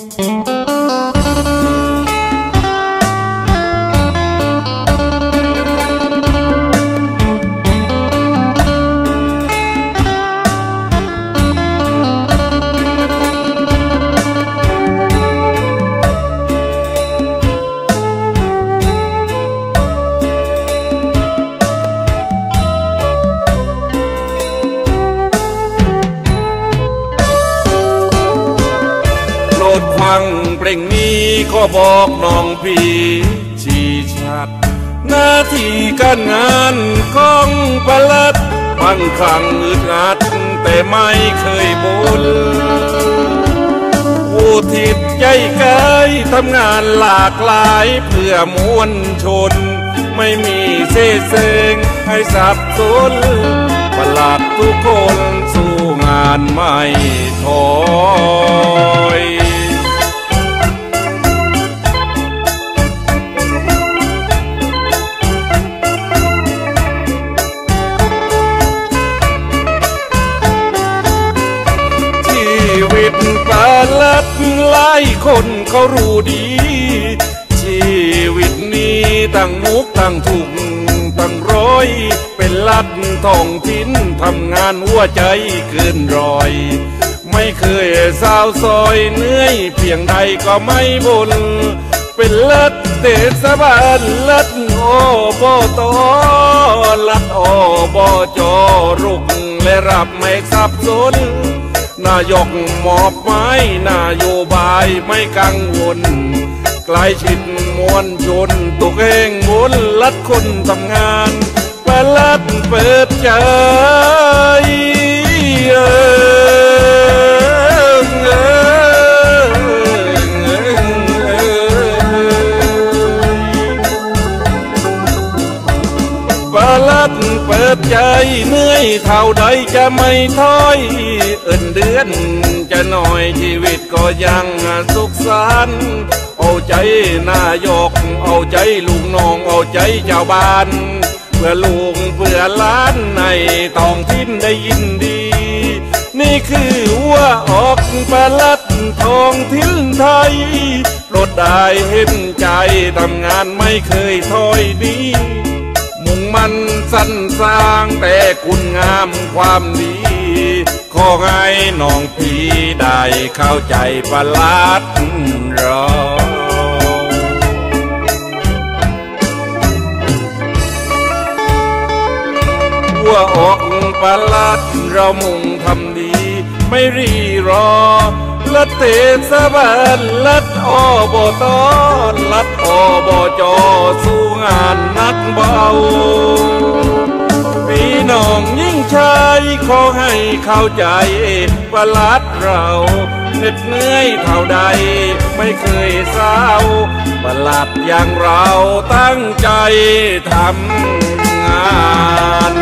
ด ฟังเพลงนี้ก็บอกน้องพี่ชีชัด หน้าที่การงานของประลัดบางครั้งอึดอัดแต่ไม่เคยบนอุทิศใจกายทำงานหลากหลายเพื่อมวลชน ไม่มีเสเสงให้สับสนประหลาดทุกคนสู้งานไม่ถอ ลัดหลายคนเขารู้ดี ชีวิตนี้ตั้งมุกตั้งถุงตั้งร้อย เป็นลัดท่องทิ้นทำงานหัวใจเกินรอย ไม่เคยสาวซอยเหนื่อยเพียงใดก็ไม่บน เป็นลัดเทศบาลลัดโอบตลัดโอบจอรุกและรับไม่สับสน นายกมอบไม้นโยบายไม่กังวลใกล้ชิดมวลชนตุกเองบนลัดคนทำงานเปิดลัดเปิดใจ เปิดใจเหนื่อยเท่าใดจะไม่ท้อย เอินเดือนจะหน่อยชีวิตก็ยังสุขสันต์เอาใจนายก เอาใจลุงน้องเอาใจชาวบ้าน เพื่อลุงเพื่อล้านในท้องถิ่นได้ยินดี นี่คือว่าออกประลัดท้องถิ่นไทยรถได้เห็นใจทำงานไม่เคยถอยดี มันสั้นสร้างแต่คุณงามความดี ขอให้น้องพี่ได้เข้าใจประลาดรอว่าออกประลาดเรามุ่งทำดี ไม่รีรอลัดเทศบาลลัดอบตลัดอบจสู้ กเบาพี่น้องยิ่งชายขอให้เข้าใจประลัดเราเหน็ดเหนื่อยเท่าใดไม่เคยเศร้าประหลัดอย่างเราตั้งใจทำงาน